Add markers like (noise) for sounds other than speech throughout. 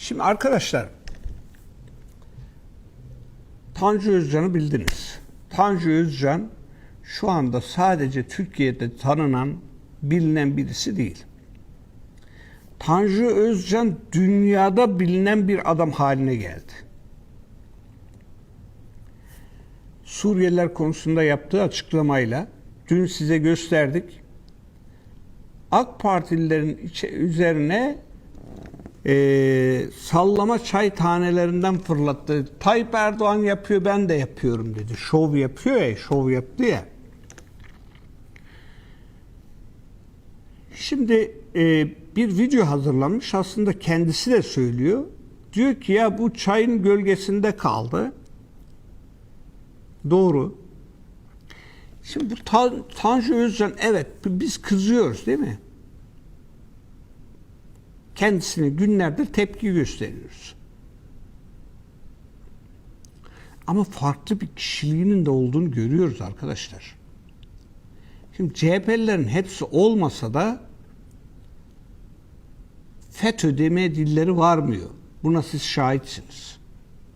Şimdi arkadaşlar Tanju Özcan'ı bildiniz. Tanju Özcan şu anda sadece Türkiye'de tanınan, bilinen birisi değil. Tanju Özcan dünyada bilinen bir adam haline geldi. Suriyeliler konusunda yaptığı açıklamayla dün size gösterdik. AK Partililerin üzerine e, sallama çay tanelerinden fırlattı. Tayyip Erdoğan yapıyor ben de yapıyorum dedi. Şov yapıyor ya, şov yaptı ya. Şimdi e, bir video hazırlanmış aslında kendisi de söylüyor. Diyor ki ya bu çayın gölgesinde kaldı. Doğru. Şimdi bu Tan- Tanju Özcan evet biz kızıyoruz değil mi? Kendisine günlerdir tepki gösteriyoruz. Ama farklı bir kişiliğinin de olduğunu görüyoruz arkadaşlar. Şimdi CHP'lilerin hepsi olmasa da FETÖ deme dilleri varmıyor. Buna siz şahitsiniz.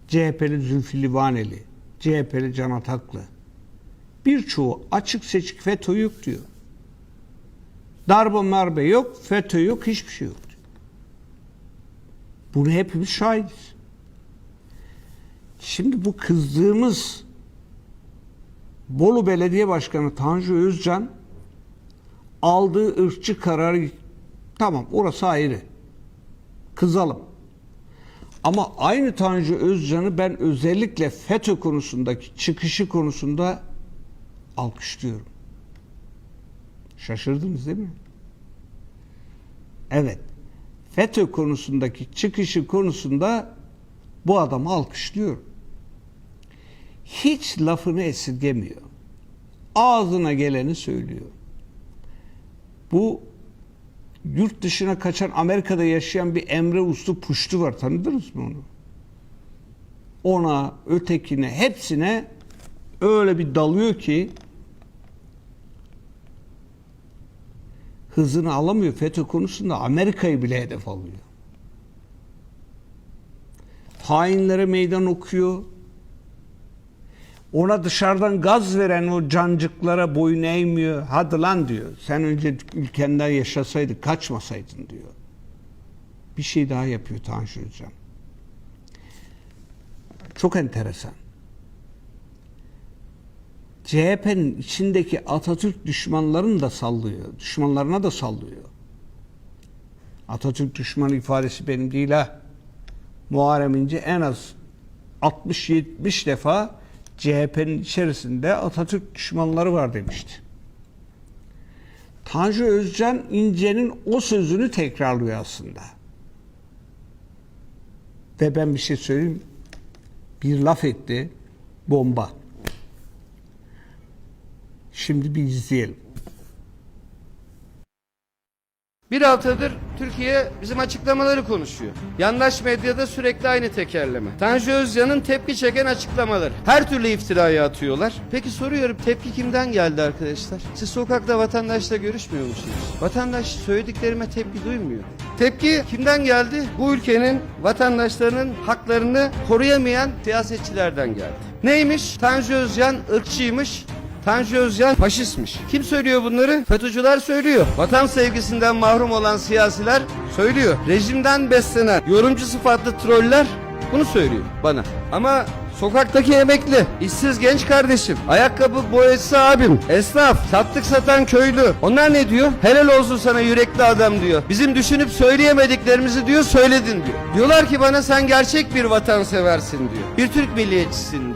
CHP'li Zülfü Livaneli, CHP'li Can Ataklı. Birçoğu açık seçik FETÖ yok diyor. Darbe marbe yok, FETÖ yok, hiçbir şey yok. Bunu hepimiz şahidiz. Şimdi bu kızdığımız Bolu Belediye Başkanı Tanju Özcan aldığı ırkçı kararı tamam orası ayrı. Kızalım. Ama aynı Tanju Özcan'ı ben özellikle FETÖ konusundaki çıkışı konusunda alkışlıyorum. Şaşırdınız değil mi? Evet. FETÖ konusundaki çıkışı konusunda bu adamı alkışlıyorum. Hiç lafını esirgemiyor. Ağzına geleni söylüyor. Bu yurt dışına kaçan Amerika'da yaşayan bir Emre Uslu Puştu var. Tanıdınız mı onu? Ona, ötekine, hepsine öyle bir dalıyor ki hızını alamıyor. FETÖ konusunda Amerika'yı bile hedef alıyor. Hainlere meydan okuyor. Ona dışarıdan gaz veren o cancıklara boyun eğmiyor. Hadi lan diyor. Sen önce ülkende yaşasaydın, kaçmasaydın diyor. Bir şey daha yapıyor Tanju Özcan. Çok enteresan. CHP'nin içindeki Atatürk düşmanlarını da sallıyor. Düşmanlarına da sallıyor. Atatürk düşmanı ifadesi benim değil ha. Muharrem İnce en az 60-70 defa CHP'nin içerisinde Atatürk düşmanları var demişti. Tanju Özcan İnce'nin o sözünü tekrarlıyor aslında. Ve ben bir şey söyleyeyim. Bir laf etti. Bomba. Şimdi bir izleyelim. Bir haftadır Türkiye bizim açıklamaları konuşuyor. Yandaş medyada sürekli aynı tekerleme. Tanju Özcan'ın tepki çeken açıklamaları. Her türlü iftirayı atıyorlar. Peki soruyorum tepki kimden geldi arkadaşlar? Siz sokakta vatandaşla görüşmüyor musunuz? Vatandaş söylediklerime tepki duymuyor. Tepki kimden geldi? Bu ülkenin vatandaşlarının haklarını koruyamayan siyasetçilerden geldi. Neymiş? Tanju Özcan ırkçıymış, Tanju Özcan faşistmiş. Kim söylüyor bunları? FETÖ'cüler söylüyor. Vatan sevgisinden mahrum olan siyasiler söylüyor. Rejimden beslenen yorumcu sıfatlı troller bunu söylüyor bana. Ama sokaktaki emekli, işsiz genç kardeşim, ayakkabı boyası abim, esnaf, sattık satan köylü. Onlar ne diyor? Helal olsun sana yürekli adam diyor. Bizim düşünüp söyleyemediklerimizi diyor söyledin diyor. Diyorlar ki bana sen gerçek bir vatanseversin diyor. Bir Türk milliyetçisin diyor.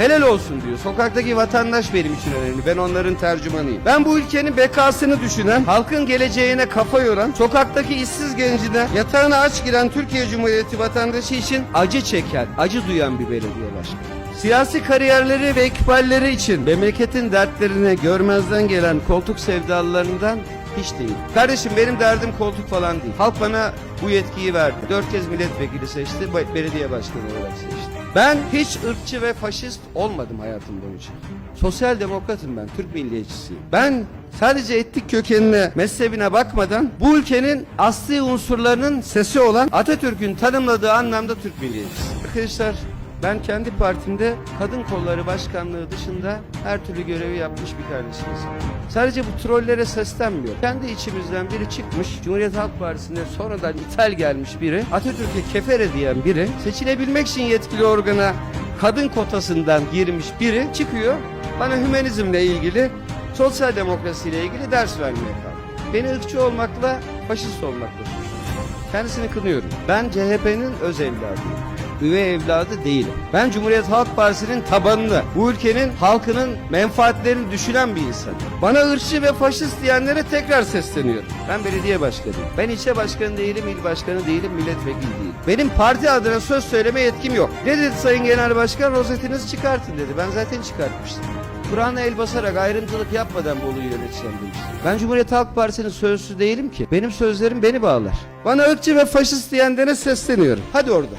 Helal olsun diyor. Sokaktaki vatandaş benim için önemli. Ben onların tercümanıyım. Ben bu ülkenin bekasını düşünen, halkın geleceğine kafa yoran, sokaktaki işsiz gencine yatağına aç giren Türkiye Cumhuriyeti vatandaşı için acı çeken, acı duyan bir belediye başkanı. Siyasi kariyerleri ve ekballeri için memleketin dertlerini görmezden gelen koltuk sevdalılarından hiç değil. Kardeşim benim derdim koltuk falan değil. Halk bana bu yetkiyi verdi. Dört kez milletvekili seçti, belediye başkanı olarak seçti. Ben hiç ırkçı ve faşist olmadım hayatım boyunca. Sosyal demokratım ben, Türk milliyetçisiyim. Ben sadece etnik kökenine, mezhebine bakmadan bu ülkenin asli unsurlarının sesi olan Atatürk'ün tanımladığı anlamda Türk milliyetçisi. Arkadaşlar ben kendi partimde kadın kolları başkanlığı dışında her türlü görevi yapmış bir kardeşimiz. Sadece bu trollere seslenmiyor. Kendi içimizden biri çıkmış, Cumhuriyet Halk Partisi'nde sonradan ithal gelmiş biri, Atatürk'e kefere diyen biri, seçilebilmek için yetkili organa kadın kotasından girmiş biri çıkıyor, bana hümanizmle ilgili, sosyal demokrasiyle ilgili ders vermeye kalkıyor. Beni ırkçı olmakla, faşist olmakla suçluyor. Kendisini kınıyorum. Ben CHP'nin öz evladıyım. Üvey evladı değilim. Ben Cumhuriyet Halk Partisi'nin tabanını, bu ülkenin halkının menfaatlerini düşünen bir insanım. Bana ırkçı ve faşist diyenlere tekrar sesleniyorum. Ben belediye başkanıyım. Ben ilçe başkanı değilim, il başkanı değilim, milletvekili değilim. Benim parti adına söz söyleme yetkim yok. Ne dedi Sayın Genel Başkan? Rozetinizi çıkartın dedi. Ben zaten çıkartmıştım. Kur'an'a el basarak ayrımcılık yapmadan Bolu'yu yöneteceğim demiştim. Ben Cumhuriyet Halk Partisi'nin sözcüsü değilim ki. Benim sözlerim beni bağlar. Bana ırkçı ve faşist diyenlere sesleniyorum. Hadi orada.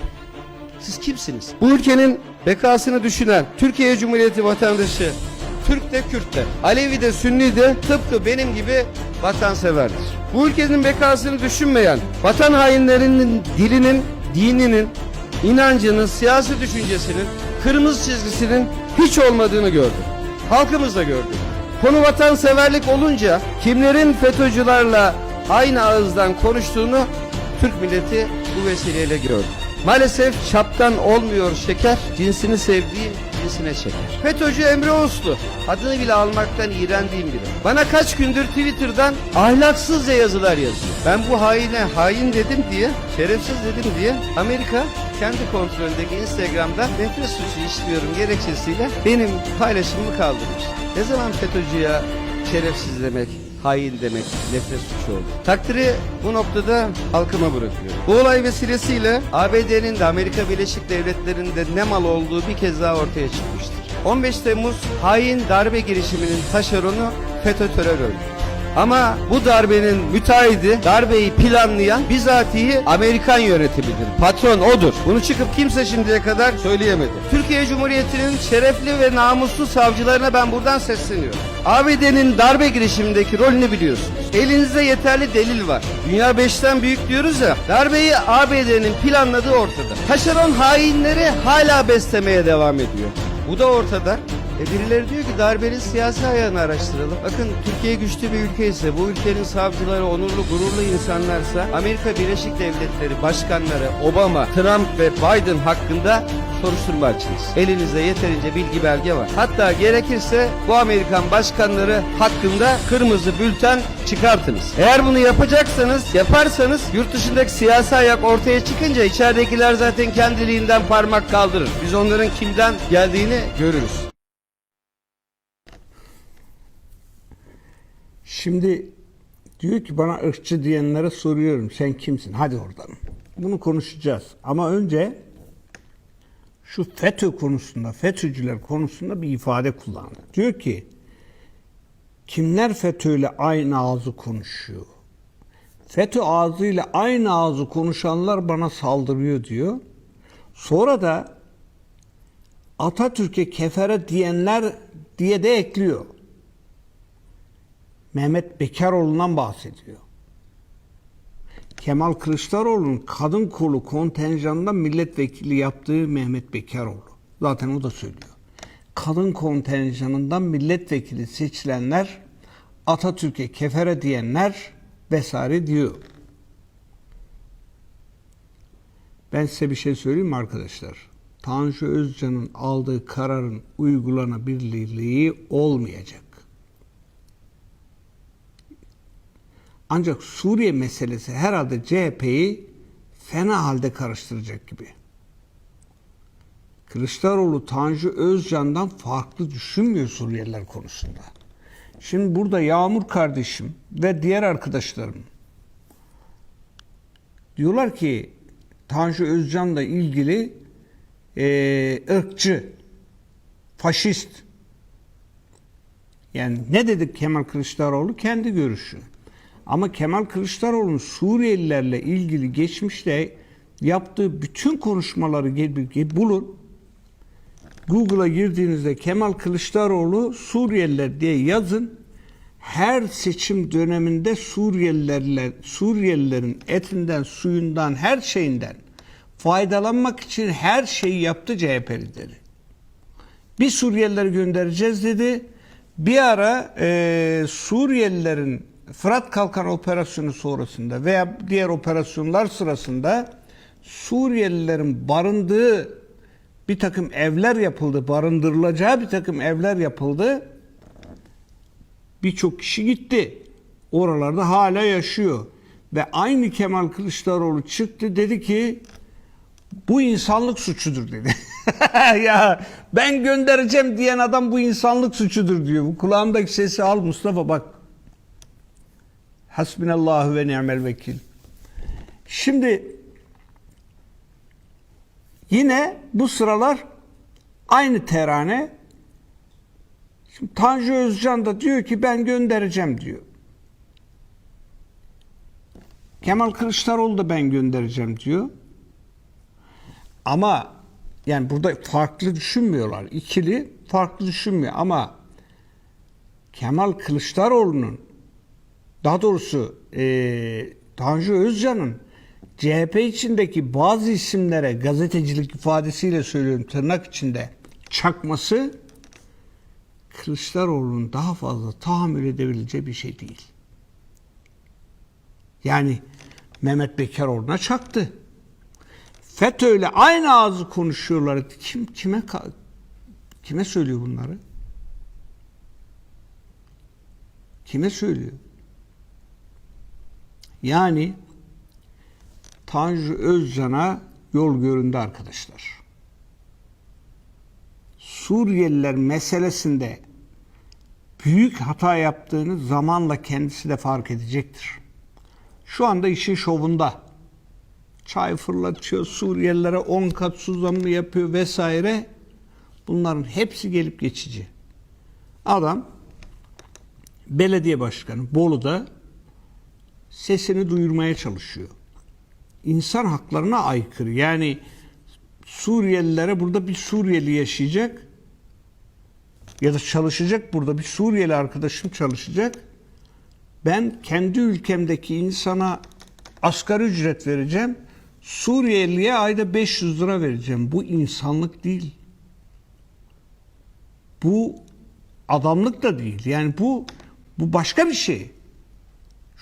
Siz kimsiniz? Bu ülkenin bekasını düşünen Türkiye Cumhuriyeti vatandaşı Türk de Kürt de, Alevi de Sünni de tıpkı benim gibi vatanseverdir. Bu ülkenin bekasını düşünmeyen, vatan hainlerinin dilinin, dininin, inancının, siyasi düşüncesinin, kırmızı çizgisinin hiç olmadığını gördüm. Halkımız da gördü. Konu vatanseverlik olunca kimlerin FETÖ'cülerle aynı ağızdan konuştuğunu Türk milleti bu vesileyle gördü. Maalesef çaptan olmuyor şeker, cinsini sevdiği cinsine çeker. FETÖ'cü Emre Uslu, adını bile almaktan iğrendiğim biri. Bana kaç gündür Twitter'dan ahlaksızca yazılar yazıyor. Ben bu haine hain dedim diye, şerefsiz dedim diye Amerika kendi kontrolündeki Instagram'da nefret suçu işliyorum gerekçesiyle benim paylaşımımı kaldırmış. Ne zaman FETÖ'cüye şerefsiz demek, hain demek nefret suçu oldu. Takdiri bu noktada halkıma bırakıyorum. Bu olay vesilesiyle ABD'nin de Amerika Birleşik Devletleri'nin de ne mal olduğu bir kez daha ortaya çıkmıştır. 15 Temmuz hain darbe girişiminin taşeronu FETÖ terör örgütü. Ama bu darbenin müteahhidi, darbeyi planlayan bizatihi Amerikan yönetimidir. Patron odur. Bunu çıkıp kimse şimdiye kadar söyleyemedi. Türkiye Cumhuriyeti'nin şerefli ve namuslu savcılarına ben buradan sesleniyorum. ABD'nin darbe girişimindeki rolünü biliyorsunuz. Elinizde yeterli delil var. Dünya beşten büyük diyoruz ya. Darbeyi ABD'nin planladığı ortada. Taşeron hainleri hala beslemeye devam ediyor. Bu da ortada. E birileri diyor ki darbenin siyasi ayağını araştıralım. Bakın Türkiye güçlü bir ülke ise bu ülkenin savcıları onurlu gururlu insanlarsa Amerika Birleşik Devletleri başkanları Obama, Trump ve Biden hakkında soruşturma açınız. Elinizde yeterince bilgi belge var. Hatta gerekirse bu Amerikan başkanları hakkında kırmızı bülten çıkartınız. Eğer bunu yapacaksanız, yaparsanız yurt dışındaki siyasi ayak ortaya çıkınca içeridekiler zaten kendiliğinden parmak kaldırır. Biz onların kimden geldiğini görürüz. Şimdi diyor ki bana ırkçı diyenlere soruyorum sen kimsin? Hadi oradan. Bunu konuşacağız. Ama önce şu FETÖ konusunda, FETÖ'cüler konusunda bir ifade kullandı. Diyor ki kimler FETÖ ile aynı ağzı konuşuyor? FETÖ ağzıyla aynı ağzı konuşanlar bana saldırıyor diyor. Sonra da Atatürk'e kefere diyenler diye de ekliyor. Mehmet Bekaroğlu'ndan bahsediyor. Kemal Kılıçdaroğlu'nun kadın kolu kontenjanında milletvekili yaptığı Mehmet Bekaroğlu. Zaten o da söylüyor. Kadın kontenjanından milletvekili seçilenler Atatürk'e kefere diyenler vesaire diyor. Ben size bir şey söyleyeyim mi arkadaşlar? Tanju Özcan'ın aldığı kararın uygulanabilirliği olmayacak. Ancak Suriye meselesi herhalde CHP'yi fena halde karıştıracak gibi. Kılıçdaroğlu Tanju Özcan'dan farklı düşünmüyor Suriyeliler konusunda. Şimdi burada Yağmur kardeşim ve diğer arkadaşlarım diyorlar ki Tanju Özcan'la ilgili eee ırkçı, faşist. Yani ne dedik Kemal Kılıçdaroğlu? Kendi görüşü. Ama Kemal Kılıçdaroğlu'nun Suriyelilerle ilgili geçmişte yaptığı bütün konuşmaları bulun. Google'a girdiğinizde Kemal Kılıçdaroğlu Suriyeliler diye yazın. Her seçim döneminde Suriyelilerle Suriyelilerin etinden, suyundan, her şeyinden faydalanmak için her şeyi yaptı CHP lideri. Bir Suriyelileri göndereceğiz dedi. Bir ara e, Suriyelilerin Fırat Kalkan operasyonu sonrasında veya diğer operasyonlar sırasında Suriyelilerin barındığı bir takım evler yapıldı, barındırılacağı bir takım evler yapıldı. Birçok kişi gitti. Oralarda hala yaşıyor. Ve aynı Kemal Kılıçdaroğlu çıktı dedi ki bu insanlık suçudur dedi. (laughs) ya ben göndereceğim diyen adam bu insanlık suçudur diyor. Bu kulağımdaki sesi al Mustafa bak. Hasbinallahu ve ni'mel vekil. Şimdi yine bu sıralar aynı terane Şimdi Tanju Özcan da diyor ki ben göndereceğim diyor. Kemal Kılıçdaroğlu da ben göndereceğim diyor. Ama yani burada farklı düşünmüyorlar. İkili farklı düşünmüyor ama Kemal Kılıçdaroğlu'nun daha doğrusu eee Tanju Özcan'ın CHP içindeki bazı isimlere gazetecilik ifadesiyle söylüyorum tırnak içinde çakması Kılıçdaroğlu'nun daha fazla tahammül edebileceği bir şey değil. Yani Mehmet Bekaroğlu'na çaktı. FETÖ'yle aynı ağzı konuşuyorlar. Kim kime kime söylüyor bunları? Kime söylüyor? Yani Tanju Özcan'a yol göründü arkadaşlar. Suriyeliler meselesinde büyük hata yaptığını zamanla kendisi de fark edecektir. Şu anda işin şovunda. Çay fırlatıyor, Suriyelilere 10 kat su zammı yapıyor vesaire. Bunların hepsi gelip geçici. Adam belediye başkanı Bolu'da sesini duyurmaya çalışıyor. İnsan haklarına aykırı. Yani Suriyelilere burada bir Suriyeli yaşayacak ya da çalışacak burada bir Suriyeli arkadaşım çalışacak. Ben kendi ülkemdeki insana asgari ücret vereceğim. Suriyeliye ayda 500 lira vereceğim. Bu insanlık değil. Bu adamlık da değil. Yani bu bu başka bir şey.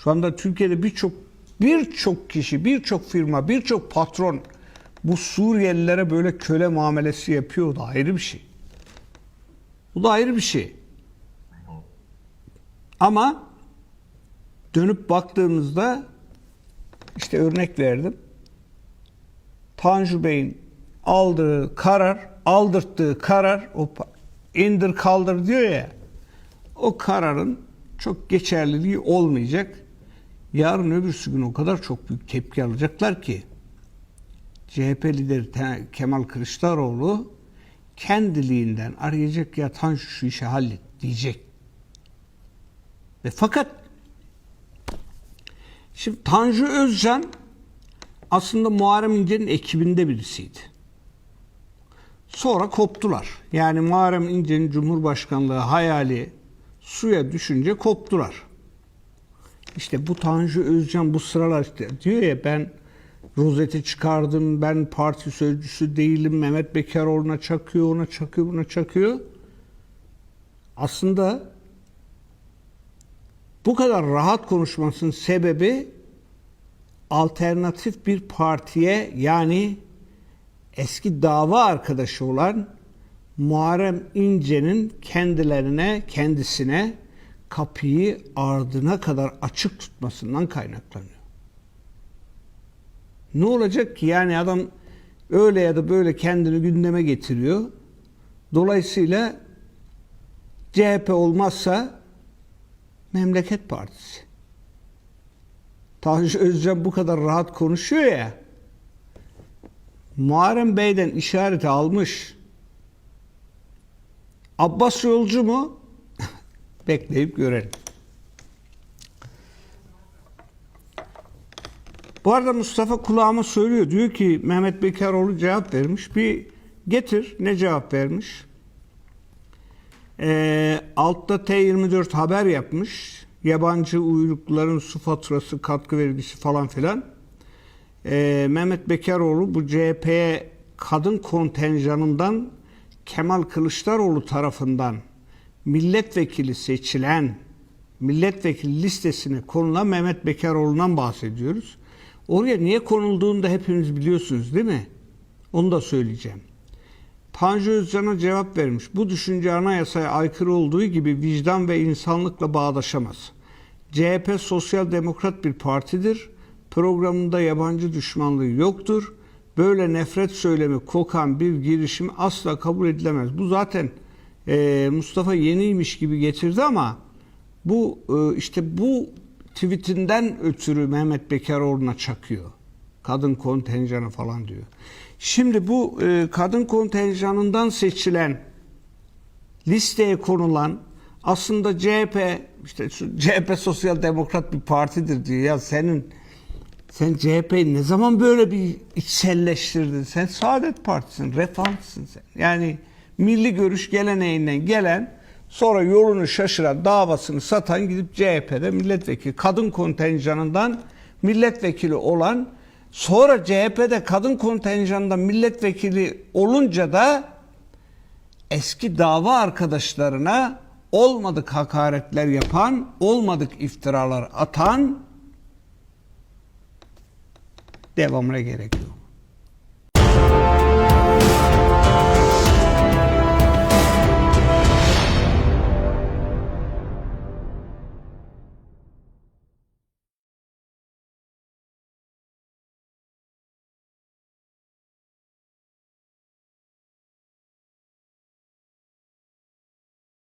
Şu anda Türkiye'de birçok birçok kişi, birçok firma, birçok patron bu Suriyelilere böyle köle muamelesi yapıyor. O da ayrı bir şey. Bu da ayrı bir şey. Ama dönüp baktığımızda işte örnek verdim. Tanju Bey'in aldığı karar, aldırttığı karar, o indir kaldır diyor ya, o kararın çok geçerliliği olmayacak. Yarın öbürsü gün o kadar çok büyük tepki alacaklar ki CHP lideri Kemal Kılıçdaroğlu kendiliğinden arayacak ya Tanju şu işi hallet diyecek. Ve fakat şimdi Tanju Özcan aslında Muharrem İnce'nin ekibinde birisiydi. Sonra koptular. Yani Muharrem İnce'nin Cumhurbaşkanlığı hayali suya düşünce koptular. İşte bu Tanju Özcan bu sıralar işte diyor ya ben rozeti çıkardım, ben parti sözcüsü değilim, Mehmet Bekaroğlu'na çakıyor, ona çakıyor, buna çakıyor. Aslında bu kadar rahat konuşmasının sebebi alternatif bir partiye yani eski dava arkadaşı olan Muharrem İnce'nin kendilerine, kendisine kapıyı ardına kadar açık tutmasından kaynaklanıyor. Ne olacak ki? Yani adam öyle ya da böyle kendini gündeme getiriyor. Dolayısıyla CHP olmazsa Memleket Partisi. Tanju Özcan bu kadar rahat konuşuyor ya. Muharrem Bey'den işareti almış. Abbas yolcu mu? Bekleyip görelim. Bu arada Mustafa kulağıma söylüyor. Diyor ki Mehmet Bekaroğlu cevap vermiş. Bir Getir ne cevap vermiş? Ee, altta T24 haber yapmış. Yabancı uyrukların su faturası, katkı vergisi falan filan. Ee, Mehmet Bekaroğlu bu CHP'ye kadın kontenjanından Kemal Kılıçdaroğlu tarafından milletvekili seçilen milletvekili listesine konulan Mehmet Bekaroğlu'ndan bahsediyoruz. Oraya niye konulduğunu da hepiniz biliyorsunuz değil mi? Onu da söyleyeceğim. Tanju Özcan'a cevap vermiş. Bu düşünce anayasaya aykırı olduğu gibi vicdan ve insanlıkla bağdaşamaz. CHP sosyal demokrat bir partidir. Programında yabancı düşmanlığı yoktur. Böyle nefret söylemi kokan bir girişim asla kabul edilemez. Bu zaten e, Mustafa yeniymiş gibi getirdi ama bu e, işte bu tweetinden ötürü Mehmet Bekaroğlu'na çakıyor. Kadın kontenjanı falan diyor. Şimdi bu e, kadın kontenjanından seçilen listeye konulan aslında CHP işte CHP sosyal demokrat bir partidir diyor. Ya senin sen CHP'yi ne zaman böyle bir içselleştirdin? Sen Saadet Partisi'nin, refahlısın sen. Yani milli görüş geleneğinden gelen sonra yolunu şaşıran, davasını satan gidip CHP'de milletvekili, kadın kontenjanından milletvekili olan sonra CHP'de kadın kontenjanından milletvekili olunca da eski dava arkadaşlarına olmadık hakaretler yapan, olmadık iftiralar atan devamına gerek.